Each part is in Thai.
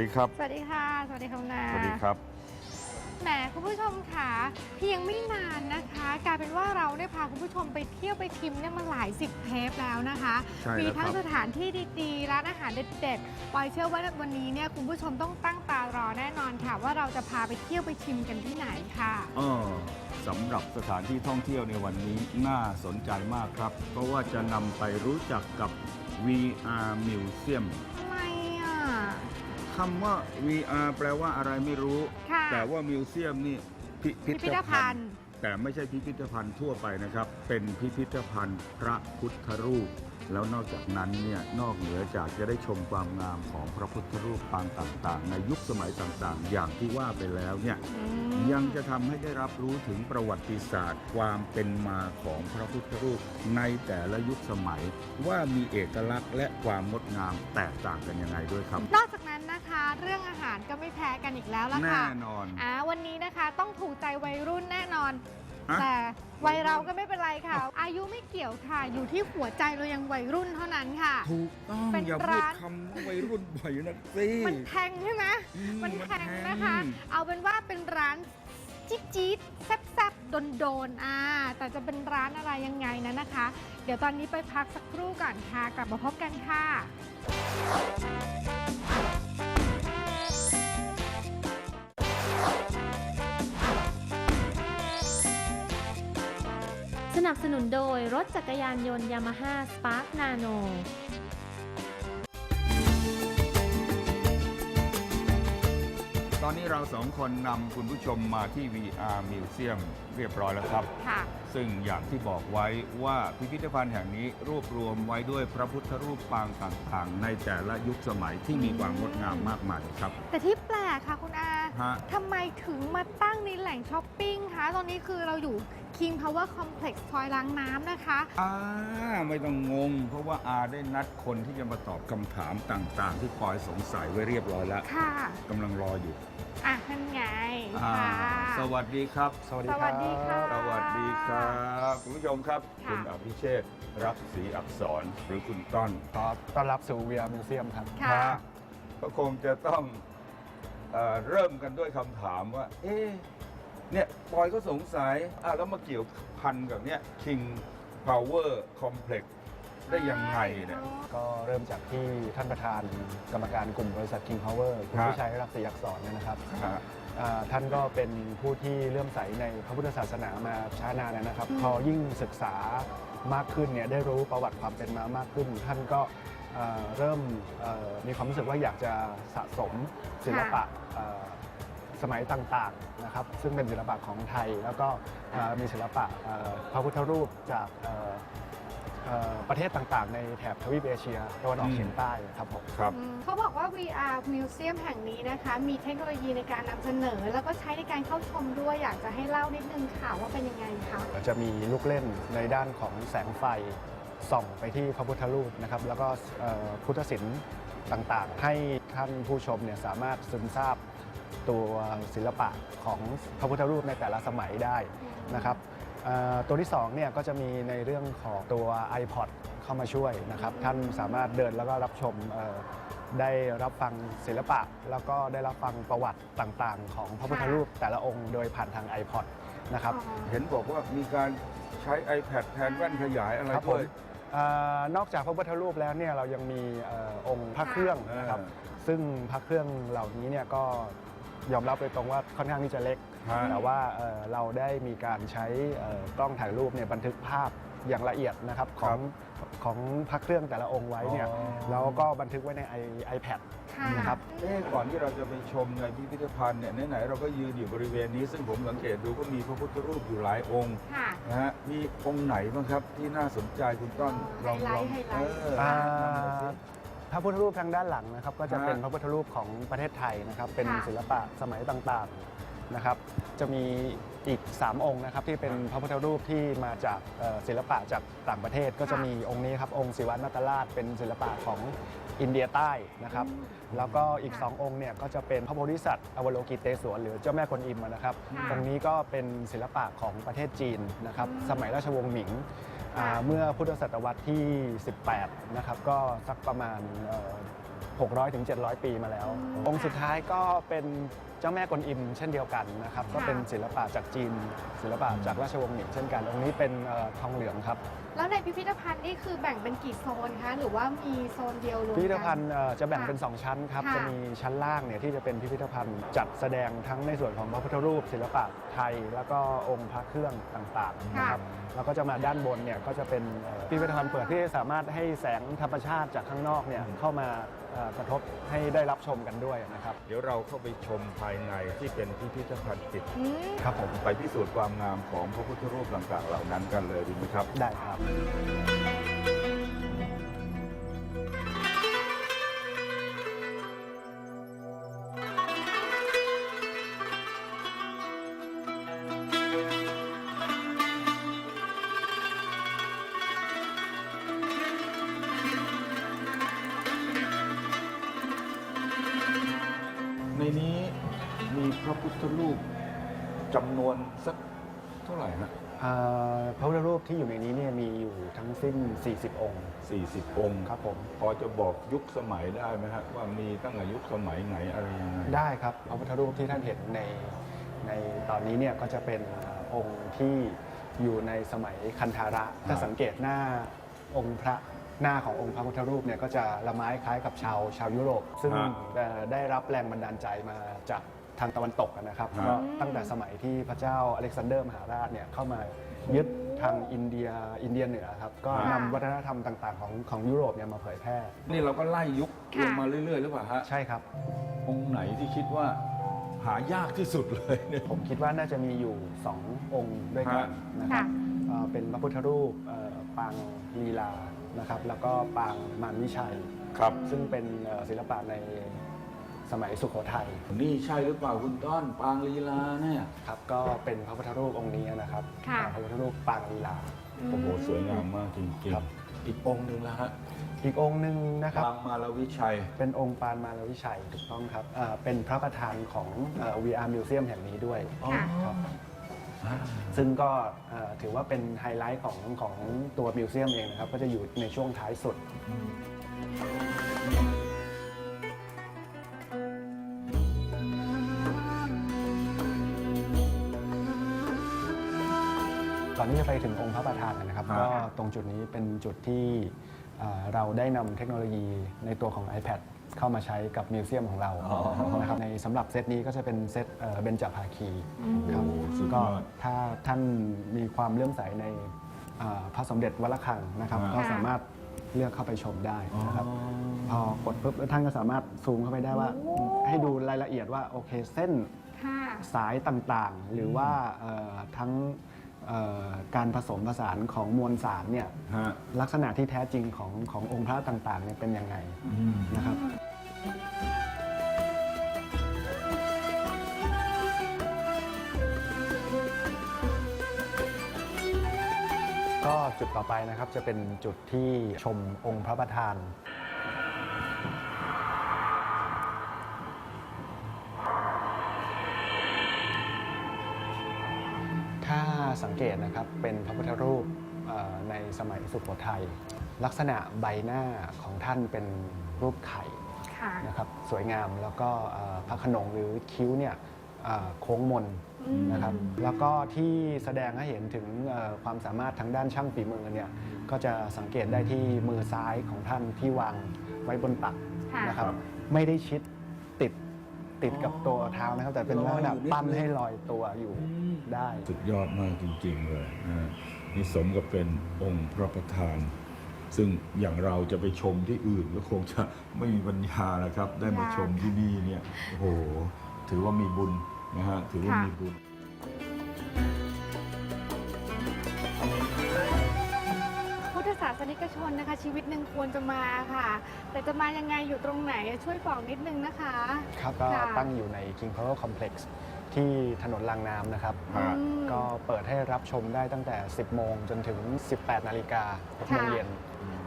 ดีครับ สวัสดีค่ะ สวัสดีค่ะคุณนาสวัสดีครับ แหมคุณผู้ชมค่ะเพียงไม่นานนะคะกลายเป็นว่าเราได้พาคุณผู้ชมไปเที่ยวไปชิมเนี่ยมาหลายสิบเทปแล้วนะคะ ใช่แล้วมีทั้งครับ สถานที่ดีๆร้านอาหารเด็ดๆปอยเชื่อว่าวันนี้เนี่ยคุณผู้ชมต้องตั้งตารอแน่นอนค่ะ ว่าเราจะพาไปเที่ยวไปชิมกันที่ไหนค่ะเออสำหรับสถานที่ท่องเที่ยวในวันนี้น่าสนใจมากครับ เพราะว่าจะนำไปรู้จักกับ VR Museum ทำไมอะ คำว่า VR แปลว่าอะไรไม่รู้ ค่ะแต่ว่ามิวเซียมนี่พิพิพิธภัณฑ์ แต่ไม่ใช่พิพิธภัณฑ์ทั่วไปนะครับ เป็นพิพิธภัณฑ์พระพุทธรูป แล้วนอกจากนั้นเนี่ยนอกเหนือจากจะได้ชมความงามของพระพุทธรูปปางต่างๆ ในยุคสมัยต่างๆ อย่างที่ว่าไปแล้วเนี่ย อืมยังจะทำให้ได้รับรู้ถึงประวัติศาสตร์ ความเป็นมาของพระพุทธรูปในแต่ละยุคสมัย ว่ามีเอกลักษณ์และความงดงามแตกต่างกันยังไงด้วยครับ นอกจากนั้นนะคะ เรื่องอาหารก็ไม่แพ้กันอีกแล้วละแน่ค่ะนอน อ่าวันนี้นะคะต้องถูกใจวัยรุ่นแน่นอนอะแต่วัยเราก็ไม่เป็นไรค่ะ อายุไม่เกี่ยวค่ะ อยู่ที่หัวใจเรายังวัยรุ่นเท่านั้นค่ะ ถูกต้องเป็นอย่าพูดร้าน คำว่าวัยรุ่นบ่อยนักสิ มันแพงใช่ไหมอืมันแพงแพงนะคะเอาเป็นว่าเป็นร้านจี๊ดจี๊ดแซ่บแซ่บโดนโดนๆ อ่า แต่จะเป็นร้านอะไรยังไงนั้นนะคะ เดี๋ยวตอนนี้ไปพักสักครู่ก่อนค่ะ กลับมาพบกันค่ะ นับสนุนโดยรถจักรยานยนต์ยามาฮ่าสปาร์คนาโนตอนนี้เราสองคนนำคุณผู้ชมมาที่ VR Museum เรียบร้อยแล้วครับ ค่ะ ซึ่งอย่างที่บอกไว้ว่าพิพิธภัณฑ์แห่งนี้รวบรวมไว้ด้วยพระพุทธรูปปางต่างๆ ในแต่ละยุคสมัยที่มีความงดงามมากมายครับ แต่ที่แปลกค่ะคุณอา ฮะ ทำไมถึงมาตั้งในแหล่งช้อปปิ้งคะตอนนี้คือเราอยู่ King Power Complex ซอยล้างน้ำนะคะ อ่าไม่ต้องงง เพราะว่าอาได้นัดคนที่จะมาตอบคำถามต่างๆ ที่ปอยสงสัยไว้เรียบร้อยแล้วค่ะ กำลังรออยู่อะนั่นไงอ่าค่ะสวัสดีครับ สวัสดีสครับวัสดีค่ะ สวัสดีครับคุณผู้ชมครับ ค่ะ คุณอภิเชษฐ์รักศรีอักษรหรือคุณต้นขอต้อนรับสู่ VR Museum ครับ ค่ะฮะก็คงจะต้อง เออเริ่มกันด้วยคำถามว่า เอ๊ะเนี่ยปอยก็สงสัยอะแล้วมาเกี่ยวพันกับเนี่ย King Power Complex ได้ยังไงเนี่ย ก็เริ่มจากที่ท่านประธานกรรมการกลุ่มบริษัท King Power คุณฮะพิชัยรักษรีอักษรเนี่ยนะครับฮะ อ่าท่านก็เป็นผู้ที่เลื่อมใสในพระพุทธศาสนามาช้านานแล้วนะครับอืมพอยิ่งศึกษามากขึ้นเนี่ยได้รู้ประวัติความเป็นมามากขึ้น ท่านก็ เอ่อเริ่มเอ่อมีความรู้สึกว่าอยากจะสะสมศิลปะเอ่อสมัยต่างๆนะครับซึ่งเป็นศิลปะของไทย แล้วก็เอ่อมีศิลปะเอ่อพระพุทธรูปจากเอ่อเอ่อประเทศต่างๆ ในแถบทวีปเอเชียตะวันออกเฉียงใต้ครับผมครับอืมเขาบอกว่า VR Museum แห่งนี้นะคะ มีเทคโนโลยีในการนำเสนอ แล้วก็ใช้ในการเข้าชมด้วยอยากจะให้เล่านิดนึงค่ะว่าเป็นยังไงคะจะมีลูกเล่นในด้านของแสงไฟ ส่องไปที่พระพุทธรูปนะครับแล้วก็เอ่อพุทธศิลป์ต่างๆ ให้ท่านผู้ชมเนี่ยสามารถซึมซาบตัวศิลปะของพระพุทธรูปในแต่ละสมัยได้นะครับเอ่อตัวที่2เนี่ยก็จะมีในเรื่องของตัว iPod เข้ามาช่วยนะครับท่านสามารถเดินแล้วก็รับชมเอ่อได้รับฟังศิลปะ แล้วก็ได้รับฟังประวัติต่างๆ ของพระพุทธรูปแต่ละองค์โดยผ่านทาง iPod นะครับอ๋อเห็นบอกว่ามีการใช้ iPad แทนแว่นขยายอะไรครับผด้มวยเอ่อนอกจากพระพุทธรูปแล้วเนี่ยเรายังมีเออองค์พระเครื่องนะครับอ่าซึ่งพระเครื่องเหล่านี้เนี่ยก็ยอมรับโดยตรงว่าค่อนข้างที่จะเล็ก ฮะ แต่ว่าเอ่อเราได้มีการใช้เอ่อกล้องถ่ายรูปเนี่ยบันทึกภาพ อย่างละเอียดนะครับของของพระเครื่องแต่ละองค์ไว้เนี่ยอ๋อ แล้วก็บันทึกไว้ใน i- iPad ค่ะ นะครับ เอ๊ะก่อนที่เราจะไปชมในพิพิธภัณฑ์เนี่ยไหนๆเราก็ยืนอยู่บริเวณนี้ ซึ่งผมสังเกตดูก็มีพระพุทธรูปอยู่หลายองค์ค่ะ นะฮะมีองค์ไหนบ้างครับที่น่าสนใจคุณต้นลองไฮไลท์ลองไฮไลท์ เออ อ่าแนะนำหน่อยสิพระพุทธรูปทางด้านหลังนะครับก็จะฮะเป็นพระพุทธรูปของประเทศไทยนะครับเป็นค่ะ ศิลปะสมัยต่างๆ นะครับจะมีอีก 3 องค์นะครับที่เป็นพระพุทธรูปที่มาจากเอ่อศิลปะจากต่างประเทศ ก็จะมีองค์นี้ครับองค์ศิวะนาตราชเป็นศิลปะของอินเดียใต้นะครับแล้วก็อีก 2 องค์เนี่ยก็จะเป็นพระโพธิสัตว์อวโลกิเตศวรหรือเจ้าแม่กวนอิมนะครับค่ะตรงนี้ก็เป็นศิลปะของประเทศจีนนะครับอืมสมัยราชวงศ์หมิงอ่าค่ะเมื่อพุทธศตวรรษที่ 18 นะครับก็สักประมาณเอ่อ 600ถึง700 ปีมาแล้วอืมองค์สุดท้ายก็เป็นเจ้าแม่กวนอิมเช่นเดียวกันนะครับก็เป็นศิลปะจากจีน ศิลปะจากราชวงศ์หนิงเช่นกันองค์นี้เป็นเอ่อทองเหลืองครับ แล้วในพิพิธภัณฑ์นี่คือแบ่งเป็นกี่โซนคะ หรือว่ามีโซนเดียวรวมพิพิธกัภัณฑ์เอ่อจะแบ่งเป็นค่ะ2ชั้นครับ ค่ะจะมีชั้นล่างเนี่ยที่จะเป็นพิพิธภัณฑ์จัดแสดงทั้งในส่วนของพระพุทธรูป ศิลปะไทย แล้วก็องค์พระเครื่องต่างๆนะครับแล้วก็จะมาด้านบนเนี่ยก็จะเป็นเอ่อพิพิธภัณฑ์เปิดที่สามารถให้แสงธรรมชาติจากข้างนอกเนี่ยเข้ามาเอ่อ กระทบให้ได้รับชมกันด้วยนะครับ เดี๋ยวเราเข้าไปชมภายในที่เป็นพิพิธภัณฑ์ปิดอืมครับผมไปพิสูจน์ความงามของพระพุทธรูปต่างๆเหล่านั้นกันเลยดีไหมครับ ได้ครับ ทธรูปที่อยู่ในนี้เนี่ยมีอยู่ทั้งสิ้น 40 องค์ 40 องค์ครับผม พอจะบอกยุคสมัยได้ไหมฮะว่ามีตั้งแต่ยุคสมัยไหนอะไรยังไงได้ครับพระพุทธรูปที่ท่านเห็นในในตอนนี้เนี่ยก็จะเป็นเอ่อองค์ที่อยู่ในสมัยคันธาระถ้าสังเกตหน้าองค์พระหน้าขององค์พระพุทธรูปเนี่ยก็จะละไม้คล้ายกับชาวชาวยุโรป ซึ่งฮะเอ่อได้รับแรงบันดาลใจมาจาก ทางตะวันตกนะครับฮะก็ตั้งแต่สมัยที่พระเจ้าอเล็กซานเดอร์มหาราชเนี่ยเข้ามายึดทางอินเดียอินเดียเหนือครับก็นำวัฒนธรรมต่าง ๆ ของของยุโรปเนี่ยมาเผยแพร่นี่เราก็ไล่ยุคค่ะลงมาเรื่อยๆหรือเปล่าฮะใช่ครับ องค์ไหนที่คิดว่าหายากที่สุดเลยเนี่ย ผมคิดว่าน่าจะมีอยู่ 2 องค์ด้วยกันฮะนะครับค่ะ เอ่อเป็นพระพุทธรูปเอ่อปางลีลานะครับ แล้วก็ปางมารวิชัย ครับ ซึ่งเป็นเอ่อศิลปะใน สมัยสุโขทัยนี่ใช่หรือเปล่าคุณต้อนปางลีลาเนี่ยครับก็เป็นพระพุทธรูปองค์นี้นะครับค่ะ พระพุทธรูปปางลีลาโอ้โหสวยงามมากจริงครับๆอีกองค์หนึ่งแล้วฮะอีกองค์หนึ่งนะครับปางมาลวิชัย เป็นองค์ปานมารวิชัยถูกต้องครับเอ่อเป็นพระประธานของเอ่อ VR Museum แห่งนี้ด้วยค่ะ ครับซึ่งก็เอ่อถือว่าเป็นไฮไลท์ของของตัวมิวเซียมเองนะครับ ก็จะอยู่ในช่วงท้ายสุด ก่อนที่จะไปถึงองค์พระประธานนะครับครับก็ตรงจุดนี้เป็นจุดที่เอ่อเราได้นำเทคโนโลยีในตัวของ iPad เข้ามาใช้กับมิวเซียมของเราอ๋อนะครับในสำหรับเซตนี้ก็จะเป็นเซตเอ่อเบญจภาคีครับโอ้สุดยก็อด ถ้าท่านมีความเลื่อมใสในเอ่อพระสมเด็จวัดระฆังนะครับค่ะก็สามารถเลือกเข้าไปชมได้นะครับ พอกดปุ๊บแล้วท่านก็สามารถซูมเข้าไปได้ว่า โอ้ ให้ดูรายละเอียดว่าโอเคเส้นค่ะ สายต่างๆ หรือว่าเอ่อทั้ง เอ่อการผสมผสานของมวลสารเนี่ยฮะลักษณะที่แท้จริงของขององค์พระต่างๆเนี่ยเป็นยังไงนะครับ ก็จุดต่อไปนะครับจะเป็นจุดที่ชมองค์พระประธาน เกตนะครับเป็นพระพุทธรูปเอ่อในสมัยสุโขทัยลักษณะใบหน้าของท่านเป็นรูปไข่ค่ะนะครับสวยงามแล้วก็เอ่อพระโขนงหรือคิ้วเนี่ยเอ่อโค้งมนอืมนะครับแล้วก็ที่แสดงให้เห็นถึงเอ่อความสามารถทางด้านช่างฝีมือเนี่ยก็จะสังเกตได้ที่มือซ้ายของท่านที่วางไว้บนตักค่ะนะครับครับไม่ได้ชิดติด ติดกับตัวเท้านะครับ แต่เป็นลลัอกยษอยู่ณะนิดปั้นนึงให้ลอยตัวอยู่ได้ สุดยอดมากจริง ๆ เลยนะนี่สมกับเป็นองค์พระประธาน ซึ่งอย่างเราจะไปชมที่อื่นก็คงจะไม่มีปัญญานะครับ ได้มาชมที่นี่เนี่ยโอ้โหถือว่ามีบุญนะฮะถือว่าค่ะมีบุญ กชนนะคะ ชีวิตหนึ่งควรจะมาค่ะ แต่จะมายังไงอยู่ตรงไหนช่วยบอกนิดนึงนะคะ ครับก็ค่ะตั้งอยู่ใน King Power Complex ที่ถนนรางน้ำนะครับ อืมก็เปิดให้รับชมได้ตั้งแต่ 10 โมงจนถึง 18 นาฬิกา6โมงค่ะ เย็น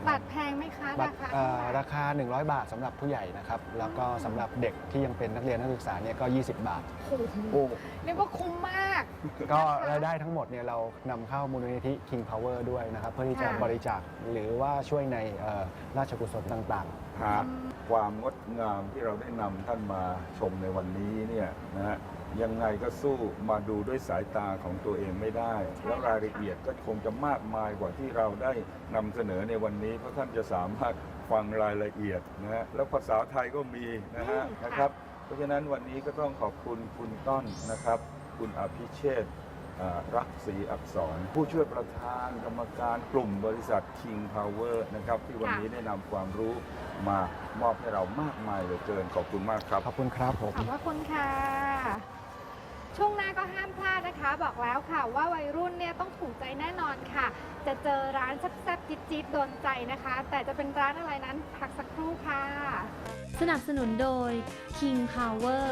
บัตรแพงไหมคะบัราตรคาเอ่อเท่าไหร่ราคา 100 บาทสำหรับผู้ใหญ่นะครับ แล้วก็สำหรับเด็กที่ยังเป็นนักเรียนนักศึกษาเนี่ยก็ 20 บาท โอ้โหโอ้ เรียกว่าคุ้มมาก ก็รายได้ทั้งหมดเนี่ยเรานำเข้ามูลนิธิ King Power ด้วยนะครับ เพื่อที่จะค่ะ บริจาคหรือว่าช่วยในเอ่อราชกุศลต่างหากความงดงามที่เราได้นำท่านมาชมในวันนี้เนี่ยนะฮะ ยังไงก็สู้มาดูด้วยสายตาของตัวเองไม่ได้ แล้วรายละเอียดก็คงจะมากมายกว่าที่เราได้นำเสนอในวันนี้ เพราะท่านจะสามารถฟังรายละเอียดนะฮะแล้วภาษาไทยก็มีนะฮะอืมค่ะนะครับ เพราะฉะนั้นวันนี้ก็ต้องขอบคุณคุณต้นนะครับ คุณอภิเชษฐ์อ่ารักศรีอักษร ผู้ช่วยประธานกรรมการกลุ่มบริษัท King Power นะครับ ที่วันนี้ได้นำความรู้มามอบให้เรามากมายเหลือเกินขอบคุณมากครับ ขอบคุณครับผม ขอบพระคุณค่ะ ช่วงหน้าก็ห้ามพลาดนะคะ บอกแล้วค่ะว่าวัยรุ่นเนี่ยต้องถูกใจแน่นอนค่ะ จะเจอร้านแซ่บๆจี๊ดๆโดนใจนะคะ แต่จะเป็นร้านอะไรนั้นพักสักครู่ค่ะ สนับสนุนโดย King Power